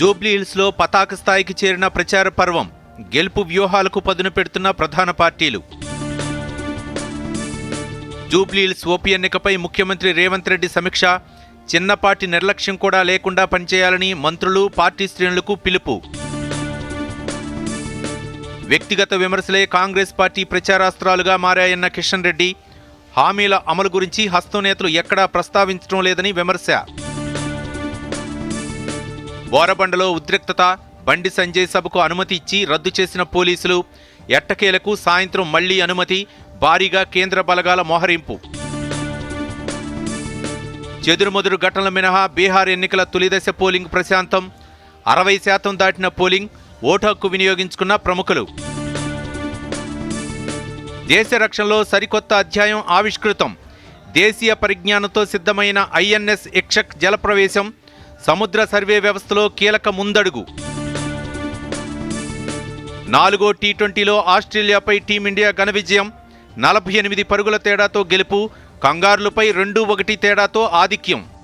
జూబ్లీహిల్స్లో పతాక స్థాయికి చేరిన ప్రచార పర్వం గెలుపు వ్యూహాలకు పదును పెడుతున్న ప్రధాన పార్టీలు. జూబ్లీహిల్స్ ఓపీ ఎన్నికపై ముఖ్యమంత్రి రేవంత్ రెడ్డి సమీక్ష చిన్నపాటి నిర్లక్ష్యం కూడా లేకుండా పనిచేయాలని మంత్రులు పార్టీ శ్రేణులకు పిలుపు. వ్యక్తిగత విమర్శలే కాంగ్రెస్ పార్టీ ప్రచారాస్త్రాలుగా మారాయన్న కిషన్ రెడ్డి హామీల అమలు గురించి హస్తం నేతలు ఎక్కడా ప్రస్తావించడం లేదని విమర్శ. బోరబండలో ఉద్రిక్తత బండి సంజయ్ సభకు అనుమతి ఇచ్చి రద్దు చేసిన పోలీసులు ఎట్టకేలకు సాయంత్రం మళ్ళీ అనుమతి భారీగా కేంద్ర బలగాల మోహరింపు. చెదురుమదురు ఘటనల మినహా బీహార్ ఎన్నికల తొలిదశ పోలింగ్ ప్రశాంతం. అరవై శాతం దాటిన పోలింగ్ ఓటు హక్కు వినియోగించుకున్న ప్రముఖులు. దేశ రక్షణలో సరికొత్త అధ్యాయం ఆవిష్కృతం. దేశీయ పరిజ్ఞానంతో సిద్ధమైన ఐఎన్ఎస్ ఇక్షక్ జలప్రవేశం సముద్ర సర్వే వ్యవస్థలో కీలక ముందడుగు. నాలుగో టీ ట్వంటీలో ఆస్ట్రేలియాపై టీమిండియా ఘన విజయం. నలభై ఎనిమిది పరుగుల తేడాతో గెలుపు. కంగారులపై రెండు ఒకటి తేడాతో ఆధిక్యం.